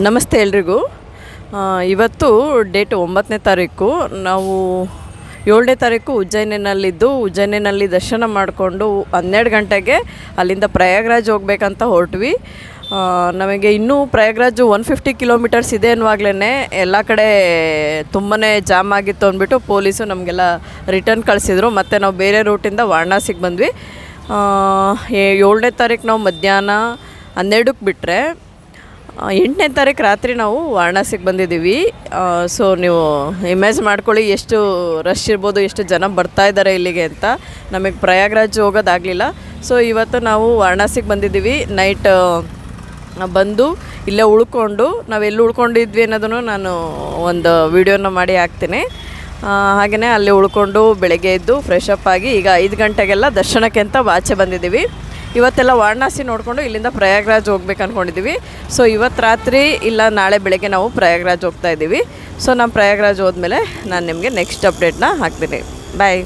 ನಮಸ್ತೆ ಎಲ್ರಿಗೂ. ಇವತ್ತು ಡೇಟ್ ಒಂಬತ್ತನೇ ತಾರೀಕು. ನಾವು ಏಳನೇ ತಾರೀಕು ಉಜ್ಜಯಿನಿನಲ್ಲಿದ್ದು, ಉಜ್ಜಯಿನಿನಲ್ಲಿ ದರ್ಶನ ಮಾಡಿಕೊಂಡು ಹನ್ನೆರಡು ಗಂಟೆಗೆ ಅಲ್ಲಿಂದ ಪ್ರಯಾಗ್ರಾಜ್ ಹೋಗ್ಬೇಕಂತ ಹೊರಟ್ವಿ. ನಮಗೆ ಇನ್ನೂ ಪ್ರಯಾಗ್ರಾಜು ಒನ್ ಫಿಫ್ಟಿ ಕಿಲೋಮೀಟರ್ಸ್ ಇದೆ ಅನ್ನುವಾಗ್ಲೇ ಎಲ್ಲ ಕಡೆ ತುಂಬಾ ಜಾಮ್ ಆಗಿತ್ತು ಅಂದ್ಬಿಟ್ಟು ಪೊಲೀಸು ನಮಗೆಲ್ಲ ರಿಟರ್ನ್ ಕಳಿಸಿದ್ರು. ಮತ್ತು ನಾವು ಬೇರೆ ರೂಟಿಂದ ವಾರಣಾಸಿಗೆ ಬಂದ್ವಿ. ಏಳನೇ ತಾರೀಕು ನಾವು ಮಧ್ಯಾಹ್ನ ಹನ್ನೆರಡಕ್ಕೆ ಬಿಟ್ಟರೆ ಎಂಟನೇ ತಾರೀಕು ರಾತ್ರಿ ನಾವು ವಾರಣಾಸಿಗೆ ಬಂದಿದ್ದೀವಿ. ಸೊ ನೀವು ಇಮೇಜ್ ಮಾಡ್ಕೊಳ್ಳಿ ಎಷ್ಟು ರಶ್ ಇರ್ಬೋದು, ಎಷ್ಟು ಜನ ಬರ್ತಾ ಇದ್ದಾರೆ ಇಲ್ಲಿಗೆ ಅಂತ. ನಮಗೆ ಪ್ರಯಾಗ್ರಾಜ್ ಹೋಗೋದಾಗಲಿಲ್ಲ. ಸೊ ಇವತ್ತು ನಾವು ವಾರಣಾಸಿಗೆ ಬಂದಿದ್ದೀವಿ. ನೈಟ್ ಬಂದು ಇಲ್ಲೇ ಉಳ್ಕೊಂಡು, ನಾವು ಎಲ್ಲಿ ಉಳ್ಕೊಂಡಿದ್ವಿ ಅನ್ನೋದನ್ನು ನಾನು ಒಂದು ವಿಡಿಯೋನ ಮಾಡಿ ಹಾಕ್ತೀನಿ. ಹಾಗೆಯೇ ಅಲ್ಲಿ ಉಳ್ಕೊಂಡು ಬೆಳಗ್ಗೆ ಎದ್ದು ಫ್ರೆಶ್ ಅಪ್ ಆಗಿ ಈಗ ಐದು ಗಂಟೆಗೆಲ್ಲ ದರ್ಶನಕ್ಕೆ ಅಂತ ಆಚೆ ಬಂದಿದ್ದೀವಿ. ಇವತ್ತೆಲ್ಲ ವಾರಣಾಸಿ ನೋಡಿಕೊಂಡು ಇಲ್ಲಿಂದ ಪ್ರಯಾಗ್ರಾಜ್ ಹೋಗ್ಬೇಕು ಅಂದ್ಕೊಂಡಿದ್ದೀವಿ ಸೊ ಇವತ್ತು ರಾತ್ರಿ ಇಲ್ಲ, ನಾಳೆ ಬೆಳಗ್ಗೆ ನಾವು ಪ್ರಯಾಗ್ರಾಜ್ ಹೋಗ್ತಾ ಇದ್ದೀವಿ ಸೊ ನಾನು ಪ್ರಯಾಗ್ರಾಜ್ ಹೋದ್ಮೇಲೆ ನಾನು ನಿಮಗೆ ನೆಕ್ಸ್ಟ್ ಅಪ್ಡೇಟ್ನ ಹಾಕ್ತೀನಿ. ಬಾಯ್